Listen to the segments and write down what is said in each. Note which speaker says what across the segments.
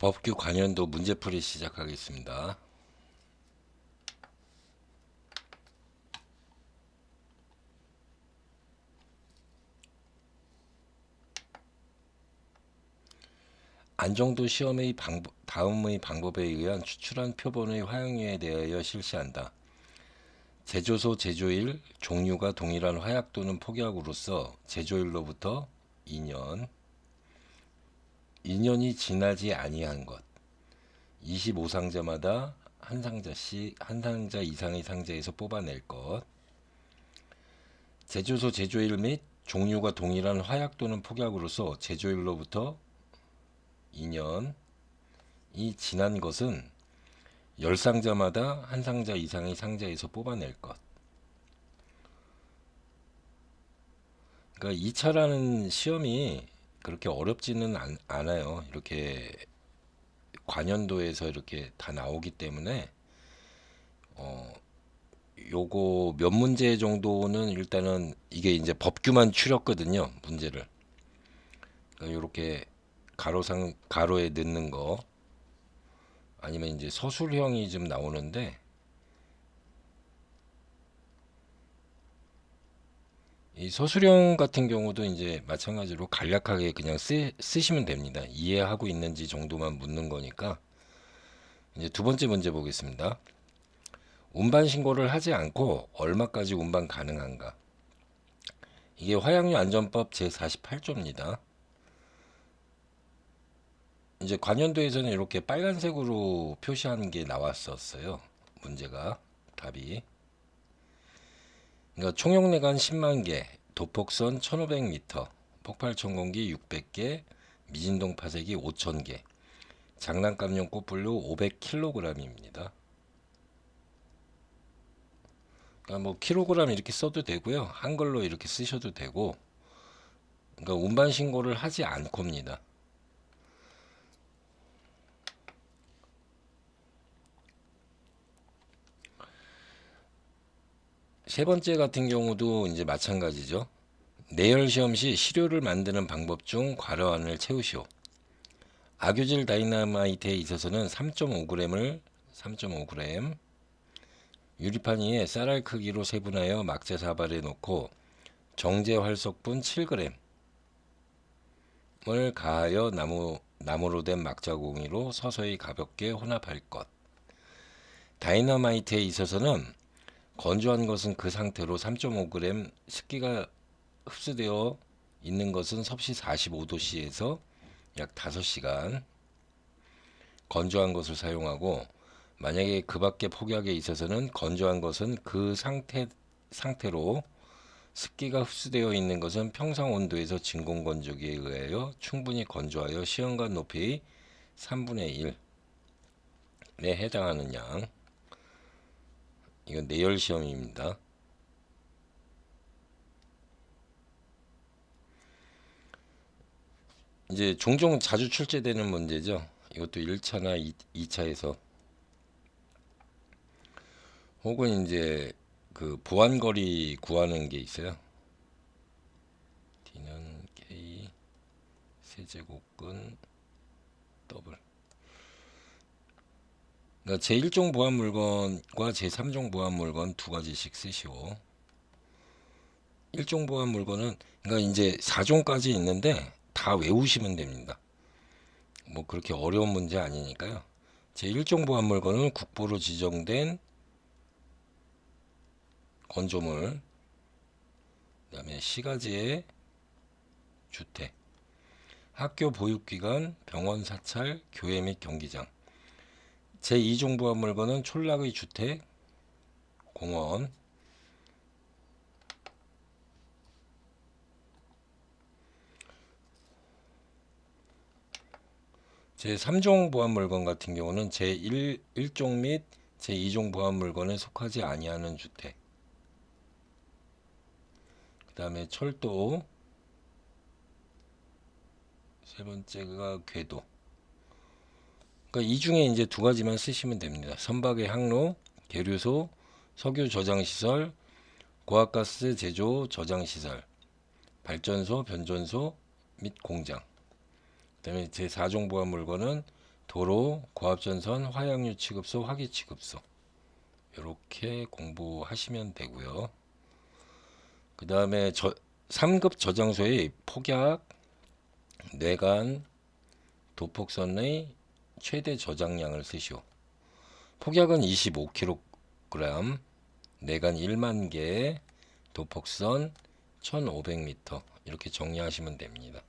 Speaker 1: 법규 관련도 문제풀이 시작하겠습니다. 안정도 시험의 방법, 다음의 방법에 의한 추출한 표본의 화형률에 대하여 실시한다. 제조소 제조일 종류가 동일한 화약 또는 폭약으로서 제조일로부터 2년 2년이 지나지 아니한 것. 25상자마다 한 상자씩 한 상자 이상의 상자에서 뽑아낼 것. 제조소 제조일 및 종류가 동일한 화약 또는 폭약으로서 제조일로부터 2년 이 지난 것은 10상자마다 한 상자 이상의 상자에서 뽑아낼 것. 그러니까 2차라는 시험이 그렇게 어렵지는 않, 않아요. 이렇게 관연도에서 이렇게 다 나오기 때문에 어 요거 몇 문제 정도는 일단은 이게 이제 법규만 추렸거든요. 문제를. 그러니까 요렇게 가로상 가로에 넣는 거 아니면 이제 서술형이 좀 나오는데 이 서술형 같은 경우도 이제 마찬가지로 간략하게 그냥 쓰, 쓰시면 됩니다. 이해하고 있는지 정도만 묻는 거니까 이제 두 번째 문제 보겠습니다. 운반 신고를 하지 않고 얼마까지 운반 가능한가? 이게 화약류 안전법 제48조입니다. 이제 관연도에서는 이렇게 빨간색으로 표시한 게 나왔었어요. 문제가 답이. 그러니까 총용내관 10만 개, 도폭선 1,500m, 폭발 천공기 600개, 미진동 파쇄기 5,000개, 장난감용 꽃불로 500kg입니다. 그러니까 뭐 킬로그램 이렇게 써도 되고요. 한글로 이렇게 쓰셔도 되고. 그러니까 운반 신고를 하지 않고입니다. 세 번째 같은 경우도 이제 마찬가지죠. 내열 시험 시 시료를 만드는 방법 중 괄호 안을 채우시오. 악유질 다이나마이트에 있어서는 3.5g을 3.5g 유리판 위에 쌀알 크기로 세분하여 막재 사발에 놓고 정제 활석분 7g을 가하여 나무 나무로 된 막자공이로 서서히 가볍게 혼합할 것. 다이너마이트에 있어서는 건조한 것은 그 상태로 3.5g, 습기가 흡수되어 있는 것은 섭씨 45도씨에서 약 5시간 건조한 것을 사용하고 만약에 그 밖에 폭약에 있어서는 건조한 것은 그 상태 상태로 습기가 흡수되어 있는 것은 평상 온도에서 진공 건조기에 의하여 충분히 건조하여 시험관 높이의 3분의 1에 해당하는 양 이건 내열 시험입니다. 이제 종종 자주 출제되는 문제죠. 이것도 1차나 2, 차에서 혹은 이제 그 보안거리 구하는 게 있어요. D는 K 세제곱근 더블 그러니까 제1종 보안 물건과 제3종 보안 물건 두 가지씩 쓰시오. 1종 보안 물건은 그러니까 이제 4종까지 있는데 다 외우시면 됩니다. 뭐 그렇게 어려운 문제 아니니까요. 제1종 보안 물건은 국보로 지정된 건조물 그다음에 시가지의 주택 학교 보육기관 병원 사찰 교회 및 경기장 제2종 보안 물건은 촌락의 주택, 공원, 제3종 보안 물건 같은 경우는 제1 1종 및 제2종 보안 물건에 속하지 아니하는 주택. 그 다음에 철도 세 번째가 궤도. 그러니까 이 중에 이제 두 가지만 쓰시면 됩니다. 선박의 항로, 계류소, 석유 저장 시설, 고압가스 제조 저장 시설, 발전소, 변전소 및 공장. 그다음에 제 4종 보안 물건은 도로, 고압전선, 화약류 취급소, 화기 취급소 이렇게 공부하시면 되고요. 그 다음에 저 3급 저장소의 폭약, 뇌간, 도폭선의 최대 저장량을 쓰시오. 폭약은 25kg, 뇌간 1만 개, 도폭선 1500m 이렇게 정리하시면 됩니다.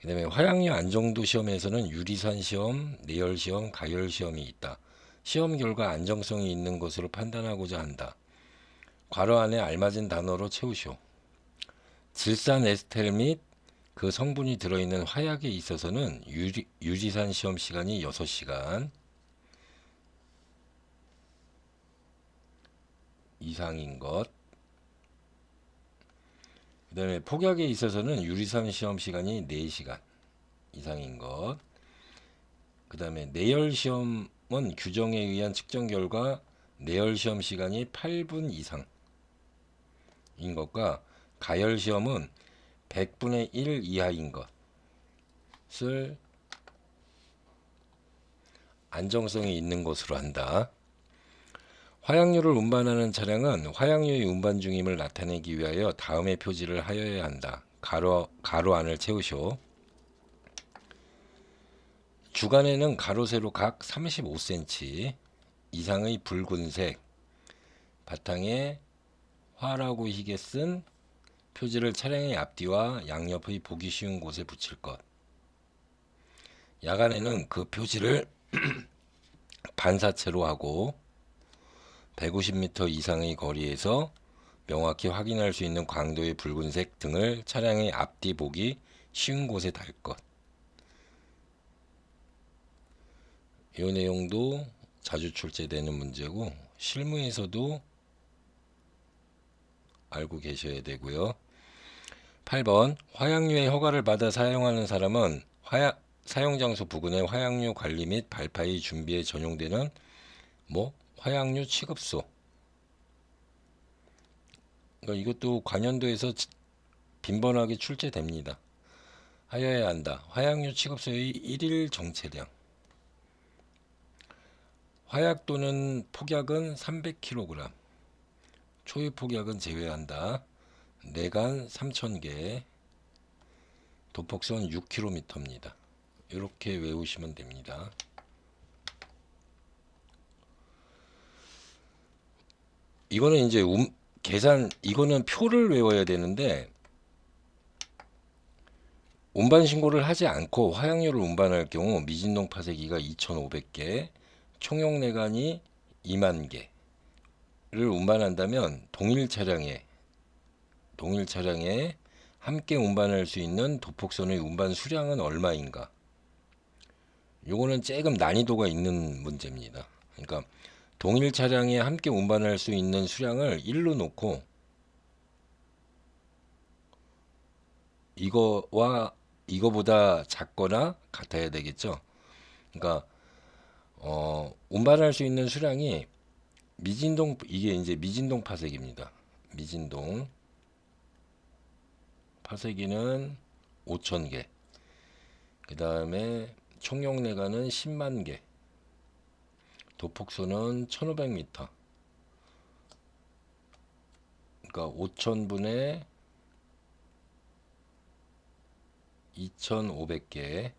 Speaker 1: 그 다음에 화약류 안정도 시험에서는 유리산 시험, 내열 시험, 가열 시험이 있다. 시험 결과 안정성이 있는 것으로 판단하고자 한다. 괄호 안에 알맞은 단어로 채우시오. 질산 에스텔 및 그 성분이 들어있는 화약에 있어서는 유리, 유리산 시험 시간이 6시간 이상인 것. 그 다음에 폭약에 있어서는 유리산 시험 시간이 4시간 이상인 것. 그 다음에 내열 시험은 규정에 의한 측정 결과 내열 시험 시간이 8분 이상인 것과 가열 시험은 100분의 1 이하인 것을 안정성이 있는 것으로 한다. 화약류를 운반하는 차량은 화약류의 운반 중임을 나타내기 위하여 다음의 표지를 하여야 한다. 가로, 가로 안을 채우시오. 주간에는 가로 세로 각 35cm 이상의 붉은색 바탕에 화라고 희게 쓴 표지를 차량의 앞뒤와 양옆의 보기 쉬운 곳에 붙일 것. 야간에는 그 표지를 반사체로 하고 150m 이상의 거리에서 명확히 확인할 수 있는 광도의 붉은색 등을 차량의 앞뒤 보기 쉬운 곳에 달 것. 이 내용도 자주 출제되는 문제고 실무에서도 알고 계셔야 되고요. 8번 화약류의 허가를 받아 사용하는 사람은 화약 사용 장소 부근의 화약류 관리 및 발파의 준비에 전용되는 뭐 화약류 취급소. 그러니까 이것도 관연도에서 빈번하게 출제됩니다. 하여야 한다. 화약류 취급소의 일일 정체량. 화약 또는 폭약은 300kg. 초유 폭약은 제외한다. 내간 3000개. 도폭선 6km입니다. 이렇게 외우시면 됩니다. 이거는 이제 움, 계산 이거는 표를 외워야 되는데 운반 신고를 하지 않고 화약류를 운반할 경우 미진동 파쇄기가 2,500개, 총용 내관이 2만 개를 운반한다면 동일 차량에 동일 차량에 함께 운반할 수 있는 도폭선의 운반 수량은 얼마인가? 요거는 조금 난이도가 있는 문제입니다. 그러니까 동일 차량에 함께 운반할 수 있는 수량을 1로 놓고 이거와 이거보다 작거나 같아야 되겠죠. 그러니까 어, 운반할 수 있는 수량이 미진동 이게 이제 미진동 파쇄기입니다. 미진동 파쇄기는 5,000개. 그 다음에 총용 내가는 10만 개. 도폭소는 1500m. 그러니까 5000분의 2500개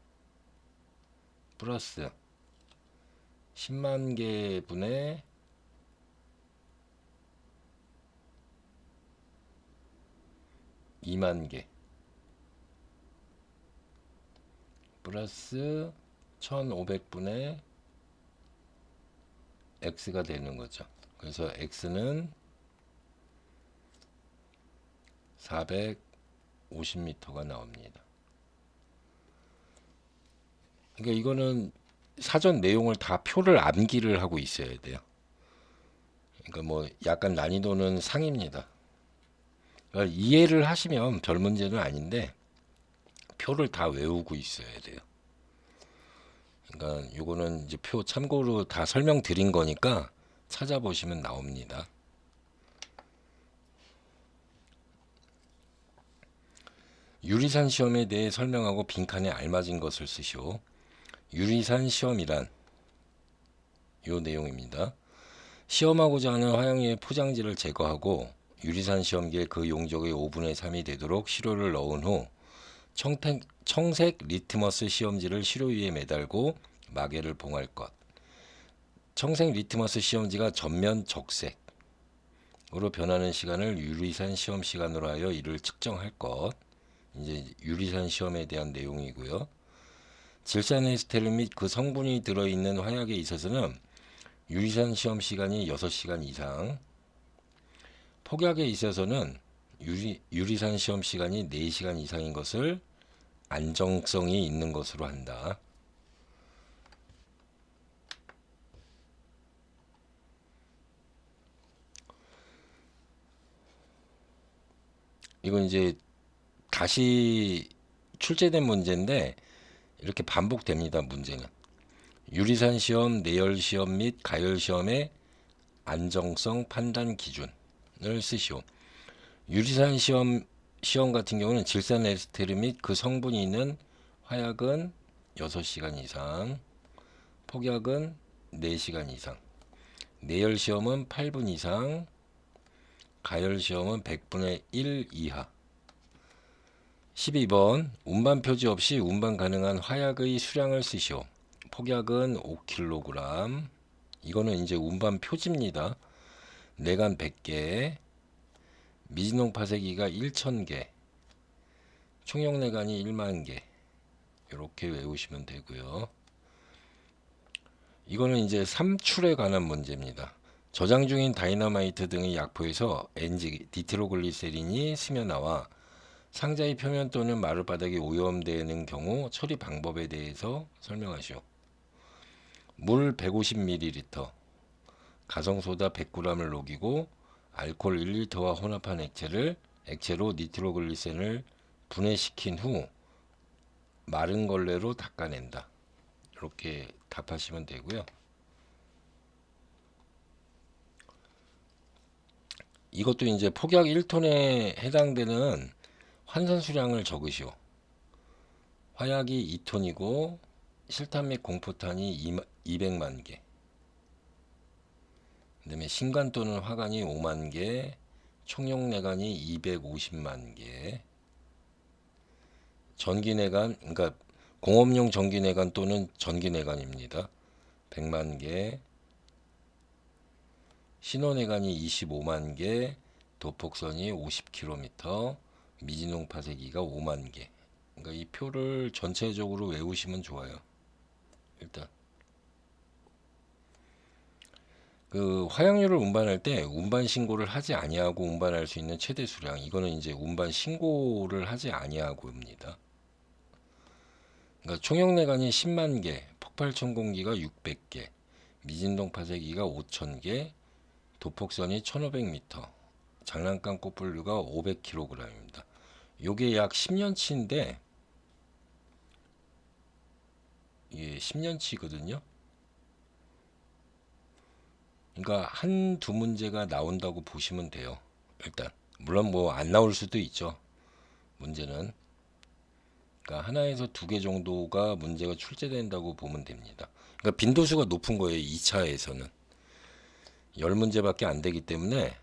Speaker 1: 플러스 10만 개 분의 이만개 플러스 1500분의 x가 되는 거죠. 그래서 x는 450m가 나옵니다. 그러니까 이거는 사전 내용을 다 표를 암기를 하고 있어야 돼요. 그러니까 뭐 약간 난이도는 상입니다. 그러니까 이해를 하시면 별 문제는 아닌데 표를 다 외우고 있어야 돼요. 그러니까 요거는 이제 표 참고로 다 설명드린 거니까 찾아보시면 나옵니다. 유리산 시험에 대해 설명하고 빈칸에 알맞은 것을 쓰시오. 유리산 시험이란 요 내용입니다. 시험하고자 하는 화약류의 포장지를 제거하고 유리산 시험기에 그 용적의 5분의 3이 되도록 시료를 넣은 후 청택, 청색 리트머스 시험지를 시료 위에 매달고 마개를 봉할 것. 청색 리트머스 시험지가 전면 적색으로 변하는 시간을 유리산 시험 시간으로 하여 이를 측정할 것. 이제 유리산 시험에 대한 내용이고요. 질산 에스테르 및 그 성분이 들어있는 화약에 있어서는 유리산 시험 시간이 6시간 이상, 폭약에 있어서는 유리, 유리산 시험 시간이 4시간 이상인 것을 안정성이 있는 것으로 한다. 이건 이제 다시 출제된 문제인데 이렇게 반복됩니다. 문제는 유리산 시험, 내열 시험 및 가열 시험의 안정성 판단 기준 을 쓰시오. 유리산 시험 시험 같은 경우는 질산 에스테르 및 그 성분이 있는 화약은 6시간 이상, 폭약은 4시간 이상, 내열 시험은 8분 이상, 가열 시험은 100분의 1 이하. 12번 운반 표지 없이 운반 가능한 화약의 수량을 쓰시오. 폭약은 5kg. 이거는 이제 운반 표지입니다. 내간 100개, 미진홍 파쇄기가 1000개, 총용 내간이 1만 개. 이렇게 외우시면 되고요. 이거는 이제 삼출에 관한 문제입니다. 저장 중인 다이너마이트 등의 약포에서 NG 디트로글리세린이 스며나와 상자의 표면 또는 마룻바닥이 오염되는 경우 처리 방법에 대해서 설명하시오. 물 150ml, 가성소다 100g을 녹이고 알코올 1리터와 혼합한 액체를 액체로 니트로글리센을 분해시킨 후 마른 걸레로 닦아낸다. 이렇게 답하시면 되고요. 이것도 이제 폭약 1톤에 해당되는 환산 수량을 적으시오. 화약이 2톤이고 실탄 및 공포탄이 200만 개. 그다음에 신관 또는 화관이 5만 개, 총용 내관이 250만 개. 전기 내관, 그러니까 공업용 전기 내관 또는 전기 내관입니다. 100만 개. 신호 내관이 25만 개, 도폭선이 50km, 미진홍 파쇄기가 5만 개. 그러니까 이 표를 전체적으로 외우시면 좋아요. 일단 그 화약류를 운반할 때 운반 신고를 하지 아니하고 운반할 수 있는 최대 수량 이거는 이제 운반 신고를 하지 아니하고입니다. 그러니까 총용 내관이 10만 개, 폭발 천공기가 600개, 미진동 파쇄기가 5,000개, 도폭선이 1,500m, 장난감 꽃분류가 500kg입니다. 요게 약 10년치인데 이게 10년치거든요. 그러니까 한 두 문제가 나온다고 보시면 돼요. 일단 물론 뭐 안 나올 수도 있죠. 문제는 그러니까 하나에서 두 개 정도가 문제가 출제된다고 보면 됩니다. 그러니까 빈도수가 높은 거예요. 2차에서는 10문제밖에 안 되기 때문에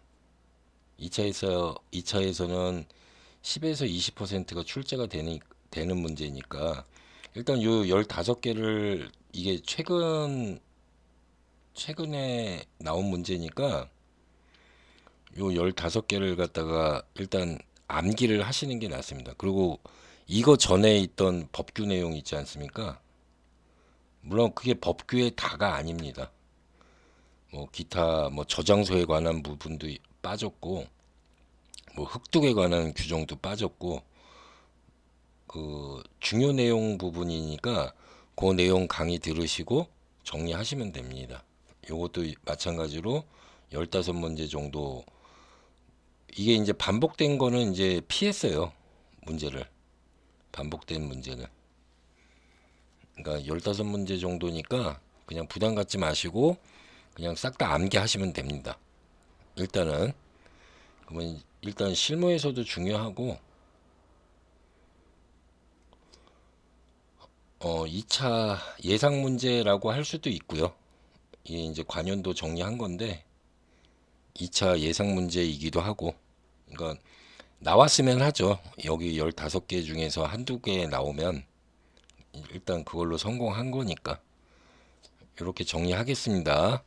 Speaker 1: 2차에서 2차에서는 10에서 20%가 출제가 되는 되는 문제니까 일단 요 15개를 이게 최근 최근에 나온 문제니까 요 15개를 갖다가 일단 암기를 하시는 게 낫습니다. 그리고 이거 전에 있던 법규 내용 있지 않습니까? 물론 그게 법규의 다가 아닙니다. 뭐 기타 뭐 저장소에 관한 부분도 빠졌고 뭐 흑둑에 관한 규정도 빠졌고 그 중요 내용 부분이니까 그 내용 강의 들으시고 정리하시면 됩니다. 요것도 마찬가지로 15문제 정도 이게 이제 반복된 거는 이제 피했어요. 문제를. 반복된 문제는. 그러니까 15문제 정도니까 그냥 부담 갖지 마시고 그냥 싹 다 암기하시면 됩니다. 일단은 그러면 일단 실무에서도 중요하고 어, 2차 예상 문제라고 할 수도 있고요. 이게 이제 관연도 정리한 건데 2차 예상 문제이기도 하고 그러니까 나왔으면 하죠. 여기 15개 중에서 한두 개 나오면 일단 그걸로 성공한 거니까 이렇게 정리하겠습니다.